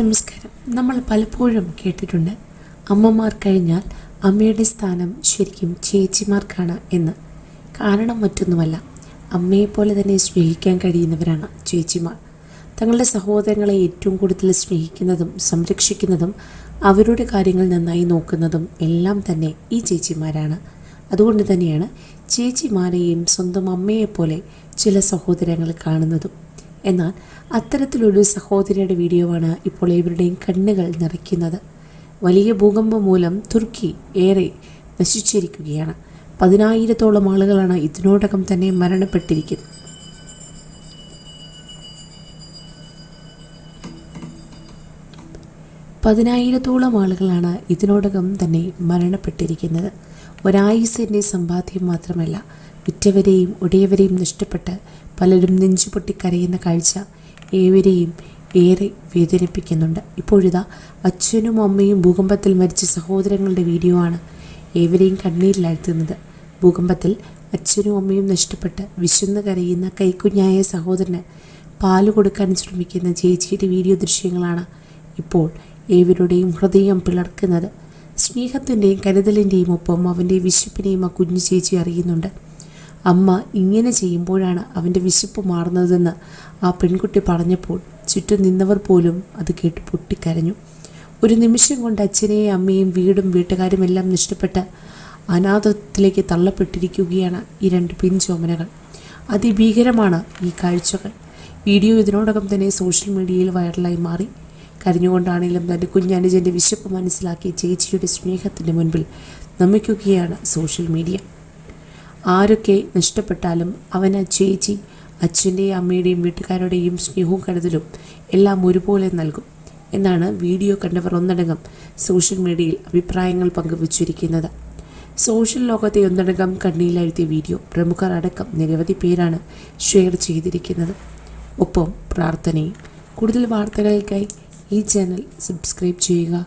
നമസ്കാരം. നമ്മൾ പലപ്പോഴും കേട്ടിട്ടുണ്ട് അമ്മമാർ കഴിഞ്ഞാൽ അമ്മയുടെ സ്ഥാനം ശരിക്കും ചേച്ചിമാർക്കാണ് എന്ന്. കാരണം മറ്റൊന്നുമല്ല അമ്മയെപ്പോലെ തന്നെ സ്നേഹിക്കാൻ കഴിയുന്നവരാണ് ചേച്ചിമാർ. തങ്ങളുടെ സഹോദരങ്ങളെ ഏറ്റവും കൂടുതൽ സ്നേഹിക്കുന്നതും സംരക്ഷിക്കുന്നതും അവരുടെ കാര്യങ്ങൾ നന്നായി നോക്കുന്നതും എല്ലാം തന്നെ ഈ ചേച്ചിമാരാണ്. അതുകൊണ്ട് തന്നെയാണ് ചേച്ചിമാരെയും സ്വന്തം അമ്മയെപ്പോലെ ചില സഹോദരങ്ങൾ കാണുന്നതും. എന്നാൽ അത്തരത്തിലൊരു സഹോദരിയുടെ വീഡിയോ ആണ് ഇപ്പോൾ ഇവരുടെയും കണ്ണുകൾ നിറയ്ക്കുന്നത്. വലിയ ഭൂകമ്പം മൂലം തുർക്കി ഏറെ നശിച്ചിരിക്കുകയാണ്. പതിനായിരത്തോളം ആളുകളാണ് ഇതിനോടകം തന്നെ മരണപ്പെട്ടിരിക്കുന്നത്. പതിനായിരത്തോളം ആളുകളാണ് ഇതിനോടകം തന്നെ മരണപ്പെട്ടിരിക്കുന്നത്. ഒരായുസിന്റെ സമ്പാദ്യം മാത്രമല്ല വിറ്റവരെയും ഒടിയവരെയും നഷ്ടപ്പെട്ട് പലരും നെഞ്ചുപൊട്ടി കരയുന്ന കാഴ്ച ഏവരെയും ഏറെ വേദനിപ്പിക്കുന്നുണ്ട്. ഇപ്പോഴിതാ അച്ഛനും അമ്മയും ഭൂകമ്പത്തിൽ മരിച്ച സഹോദരങ്ങളുടെ വീഡിയോ ആണ് ഏവരെയും കണ്ണീരിലാഴ്ത്തുന്നത്. ഭൂകമ്പത്തിൽ അച്ഛനും അമ്മയും നഷ്ടപ്പെട്ട് വിശന്ന് കരയുന്ന കൈക്കുഞ്ഞായ സഹോദരന് പാൽ കൊടുക്കാൻ ശ്രമിക്കുന്ന ചേച്ചിയുടെ വീഡിയോ ദൃശ്യങ്ങളാണ് ഇപ്പോൾ ഏവരുടെയും ഹൃദയം പിളർക്കുന്നത്. സ്നേഹത്തിന്റെയും കരുതലിന്റെയും ഒപ്പം അവന്റെ വിശപ്പിനെയും ആ കുഞ്ഞു ചേച്ചി അറിയുന്നുണ്ട്. അമ്മ ഇങ്ങനെ ചെയ്യുമ്പോഴാണ് അവന്റെ വിശപ്പ് മാറുന്നതെന്ന് ആ പെൺകുട്ടി പറഞ്ഞപ്പോൾ ചുറ്റും നിന്നവർ പോലും അത് കേട്ട് പൊട്ടിക്കരഞ്ഞു. ഒരു നിമിഷം കൊണ്ട് അച്ഛനെയും അമ്മയും വീടും വീട്ടുകാരും എല്ലാം നഷ്ടപ്പെട്ട് അനാഥത്തിലേക്ക് തള്ളപ്പെട്ടിരിക്കുകയാണ് ഈ രണ്ട് പിൻചോമനകൾ. അതിഭീകരമാണ് ഈ കാഴ്ചകൾ. വീഡിയോ ഇതിനോടകം തന്നെ സോഷ്യൽ മീഡിയയിൽ വൈറലായി മാറി. കരഞ്ഞുകൊണ്ടാണെങ്കിലും തന്റെ കുഞ്ഞനുജന്റെ വിശപ്പ് മനസ്സിലാക്കി ചേച്ചിയുടെ സ്നേഹത്തിന്റെ മുൻപിൽ നമിക്കുകയാണ് സോഷ്യൽ മീഡിയ. ആരൊക്കെ നഷ്ടപ്പെട്ടാലും അവന് ചേച്ചി അച്ഛന്റെയും അമ്മയുടെയും വീട്ടുകാരുടെയും സ്നേഹവും കരുതലും എല്ലാം ഒരുപോലെ നൽകും എന്നാണ് വീഡിയോ കണ്ടവർ ഒന്നടങ്കം സോഷ്യൽ മീഡിയയിൽ അഭിപ്രായങ്ങൾ പങ്കുവച്ചിരിക്കുന്നത്. സോഷ്യൽ ലോകത്തെ ഒന്നടങ്കം കണ്ണിയിലാഴ്ത്തിയ വീഡിയോ പ്രമുഖർ അടക്കം നിരവധി പേരാണ് ഷെയർ ചെയ്തിരിക്കുന്നത്. ഒപ്പം പ്രാർത്ഥനയും. കൂടുതൽ വാർത്തകൾക്കായി ഈ ചാനൽ സബ്സ്ക്രൈബ് ചെയ്യുക.